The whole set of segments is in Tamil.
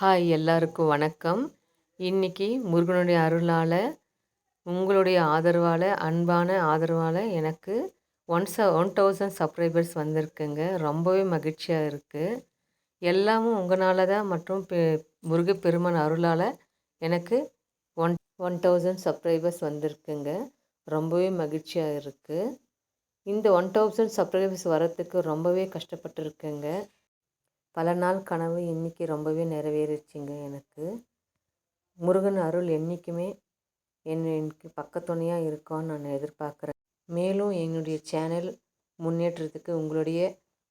ஹாய் எல்லாருக்கும் வணக்கம். இன்னைக்கு முருகனுடைய அருளால் உங்களுடைய ஆதரவால் அன்பான ஆதரவால் எனக்கு ஒன் ச ஒன் தௌசண்ட் சப்ஸ்கிரைபர்ஸ் வந்திருக்குங்க. ரொம்பவே மகிழ்ச்சியாக இருக்குது எல்லாமும் உங்களால் தான் மற்றும் பெ முருகப்பெருமான் அருளால் எனக்கு ஒன் ஒன் தௌசண்ட் சப்ஸ்கிரைபர்ஸ் வந்திருக்குங்க. ரொம்பவே மகிழ்ச்சியாக இருக்குது இந்த ஒன் தௌசண்ட் சப்ஸ்கிரைபர்ஸ் வரத்துக்கு ரொம்பவே கஷ்டப்பட்டுருக்குங்க. பல நாள் கனவு இன்றைக்கி ரொம்பவே நிறைவேறிச்சுங்க எனக்கு. முருகன் அருள் என்றைக்குமே என்ன எனக்கு பக்கத்துணையாக இருக்கான்னு நான் எதிர்பார்க்குறேன். மேலும் என்னுடைய சேனல் முன்னேற்றத்துக்கு உங்களுடைய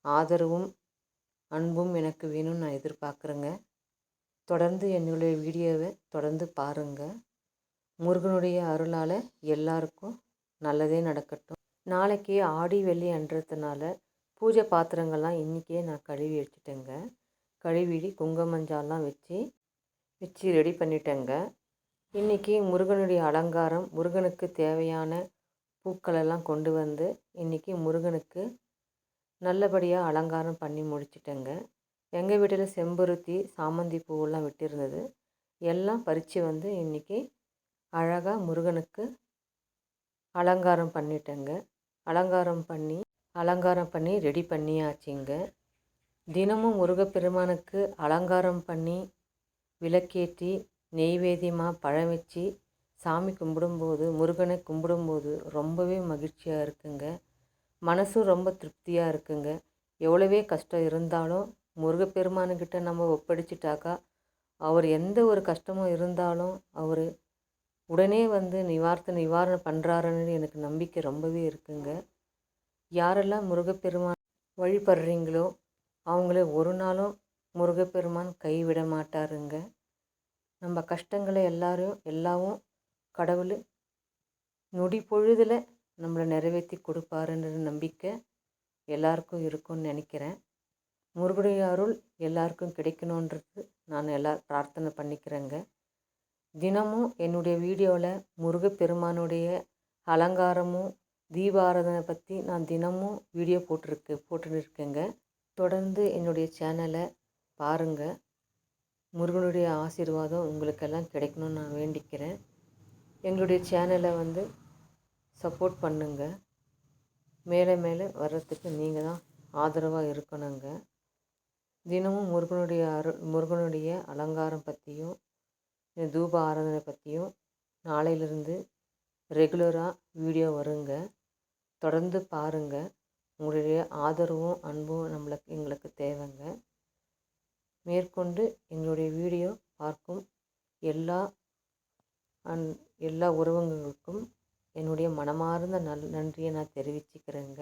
ஆதரவும் அன்பும் எனக்கு வேணும்னு நான் எதிர்பார்க்குறேங்க. தொடர்ந்து என்னுடைய வீடியோவை தொடர்ந்து பாருங்கள் முருகனுடைய அருளால் எல்லாருக்கும் நல்லதே நடக்கட்டும். நாளைக்கு ஆடி வெள்ளி அன்றதுனால பூஜை பாத்திரங்கள்லாம் இன்றைக்கே நான் கழுவி வச்சுட்டேங்க. கழுவிடி குங்குமஞ்சாலாம் வச்சு வச்சு ரெடி பண்ணிட்டேங்க. இன்றைக்கி முருகனுடைய அலங்காரம் முருகனுக்கு தேவையான பூக்களெல்லாம் கொண்டு வந்து இன்றைக்கி முருகனுக்கு நல்லபடியாக அலங்காரம் பண்ணி முடிச்சிட்டேங்க. எங்கள் வீட்டில் செம்பருத்தி சாமந்தி பூவெல்லாம் விட்டிருந்தது. எல்லாம் பறித்து வந்து இன்றைக்கி அழகாக முருகனுக்கு அலங்காரம் பண்ணிட்டேங்க. அலங்காரம் பண்ணி அலங்காரம் பண்ணி ரெடி பண்ணியாச்சுங்க. தினமும் முருகப்பெருமானுக்கு அலங்காரம் பண்ணி விளக்கேற்றி நெய்வேதியமாக பழம் வச்சு சாமி கும்பிடும்போது முருகனை கும்பிடும்போது ரொம்பவே மகிழ்ச்சியாக இருக்குங்க. மனசும் ரொம்ப திருப்தியாக இருக்குங்க. எவ்வளவே கஷ்டம் இருந்தாலும் முருகப்பெருமானுக்கிட்ட நம்ம ஒப்படைச்சிட்டாக்கா அவர் எந்த ஒரு கஷ்டமும் இருந்தாலும் அவர் உடனே வந்து நிவார்த்த நிவாரணம் பண்ணுறாருன்னு எனக்கு நம்பிக்கை ரொம்பவே இருக்குங்க. யாரெல்லாம் முருகப்பெருமான் வழிபடுறீங்களோ அவங்கள ஒரு நாளும் முருகப்பெருமான் கைவிட மாட்டாருங்க. நம்ம கஷ்டங்களை எல்லாரும் எல்லாவும் கடவுள் நொடி பொழுதில் நம்மளை நிறைவேற்றி கொடுப்பாருன்ற நம்பிக்கை எல்லாருக்கும் இருக்கும்னு நினைக்கிறேன். முருகனுடைய அருள் எல்லாருக்கும் கிடைக்கணுன்றது நான் எல்லா பிரார்த்தனை பண்ணிக்கிறேங்க. தினமும் என்னுடைய வீடியோவில் முருகப்பெருமானுடைய அலங்காரமும் தீபாராதனை பற்றி நான் தினமும் வீடியோ போட்டிருக்கு போட்டுன்னு இருக்கேங்க தொடர்ந்து என்னுடைய சேனலை பாருங்கள் முருகனுடைய ஆசீர்வாதம் உங்களுக்கெல்லாம் கிடைக்கணும்னு நான் வேண்டிக்கிறேன். எங்களுடைய சேனலை வந்து சப்போர்ட் பண்ணுங்கள் மேலே மேலே வர்றதுக்கு நீங்கள் தான் ஆதரவாக இருக்கணுங்க. தினமும் முருகனுடைய அரு முருகனுடைய அலங்காரம் பற்றியும் தூப ஆராதனை பற்றியும் நாளையிலிருந்து ரெகுலராக வீடியோ வருங்க. தொடர்ந்து பாருங்கள் உங்களுடைய ஆதரவும் அன்பும் நம்மளுக்கு எங்களுக்கு தேவைங்க. மேற்கொண்டு எங்களுடைய வீடியோ பார்க்கும் எல்லா அன் எல்லா உறவுகளுக்கும் என்னுடைய மனமார்ந்த நல் நன்றியை நான் தெரிவிச்சுக்கிறேங்க.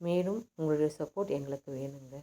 மேலும் உங்களுடைய சப்போர்ட் எங்களுக்கு வேணுங்க.